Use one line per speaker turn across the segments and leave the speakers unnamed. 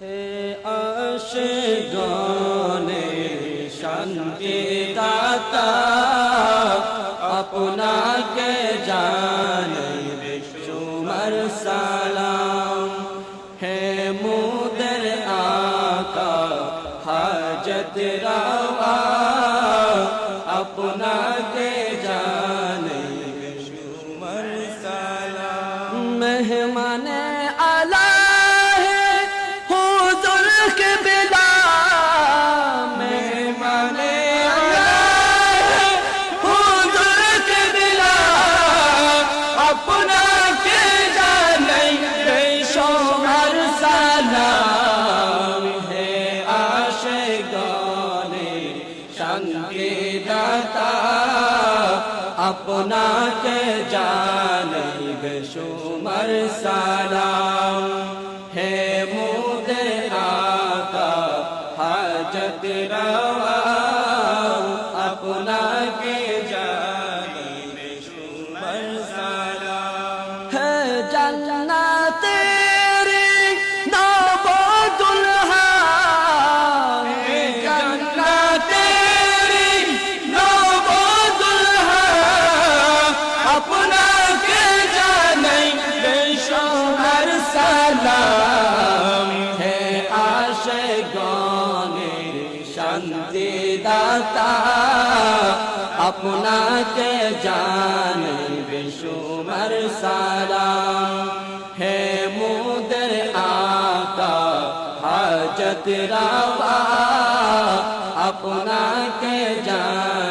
হে আশে গনে শান্তি দাতা আপনাকে জানাই বিশ্বমার সালাম। হে মুদের আকা अपना শান্তি দাতা আপনাকে জানাইবে সুমার সালাম আপনাকে জান বেশুমার সালাম হে মুদের আকা হাজত রাবা আপনাকে জান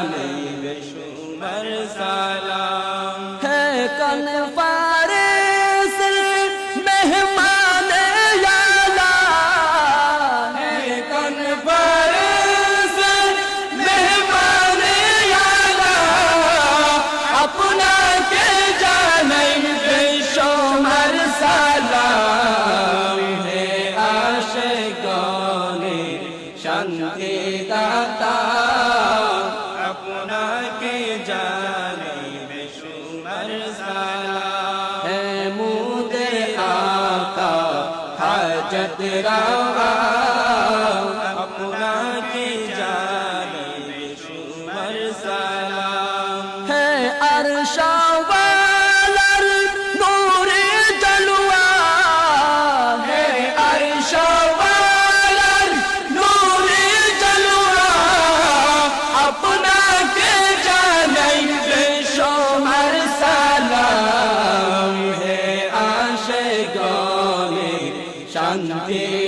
গণে শান্তি দাতা,
আপনাকে জানি বেশুমার
মুদে আকা হাজত রাওয়া,
আপনাকে জানি বেশুমার সালাম
হে আরশা Yeah.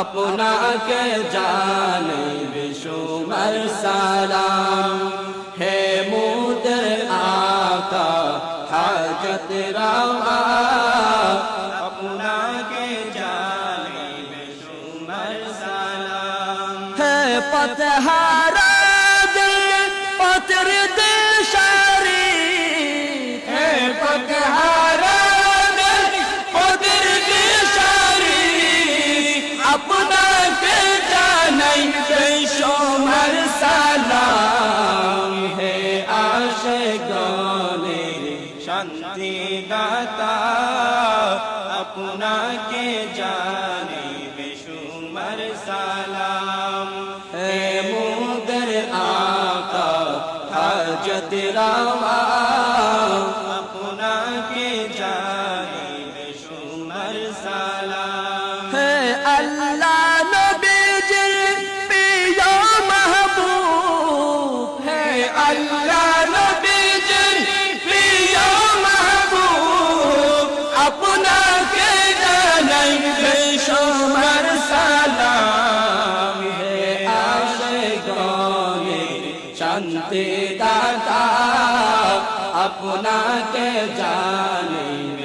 আপনাকে জানে বিশুমার সালাম। হে মুদের আকা হাজত রামা
আপনা শান্তি দাতা, আপনাকে জানি বেশুমার সালাম।
হে মুদের আকা, হাজত রামা,
আপনাকে জানি বেশুমার সালাম।
হে আল্লাহ শান্তি দাতা আপনাকে জানি